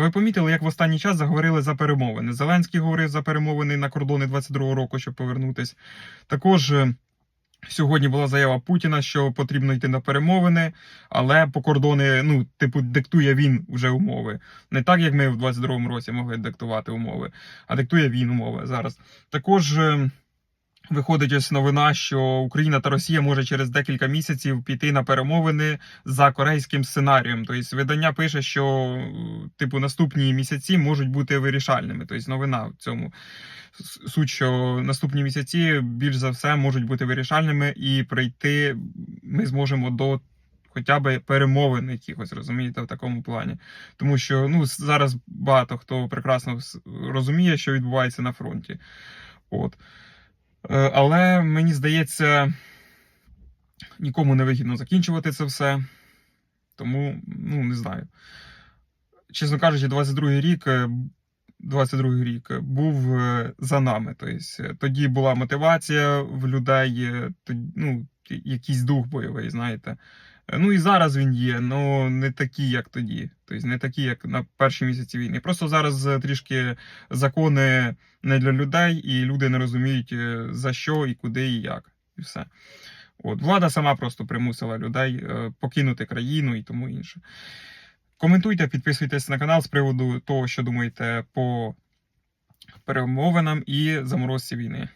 Ви помітили, як в останній час заговорили за перемовини? Зеленський говорив за перемовини на кордони 22-го року, щоб повернутись. Також е, сьогодні була заява Путіна, що потрібно йти на перемовини, але по кордони, ну, типу, диктує він вже умови. Не так, як ми в 22-му році могли диктувати умови, а диктує він умови зараз. Також. Виходить ось новина, що Україна та Росія може через декілька місяців піти на перемовини за корейським сценарієм. Тобто видання пише, що типу наступні місяці можуть бути вирішальними. Тобто новина в цьому суть, що наступні місяці більш за все можуть бути вирішальними, і прийти ми зможемо до хоча б перемовин якихось, розумієте, в такому плані. Тому що ну зараз багато хто прекрасно розуміє, що відбувається на фронті. От. Е, Але мені здається, нікому не вигідно закінчувати це все. Тому, ну, не знаю. Чесно кажучи, 22-й рік, е, 22-й рік був е, за нами. Тобто, е, тоді була мотивація в людей, е, ну, якийсь дух бойовий, знаєте. Ну і зараз він є, але не такий, як тоді. Тобто не такий, як на перші місяці війни. Просто зараз трішки закони не для людей, і люди не розуміють за що і куди і як. І все. От влада сама просто примусила людей покинути країну і тому інше. Коментуйте, підписуйтесь на канал з приводу того, що думаєте по перемовинам і заморозці війни.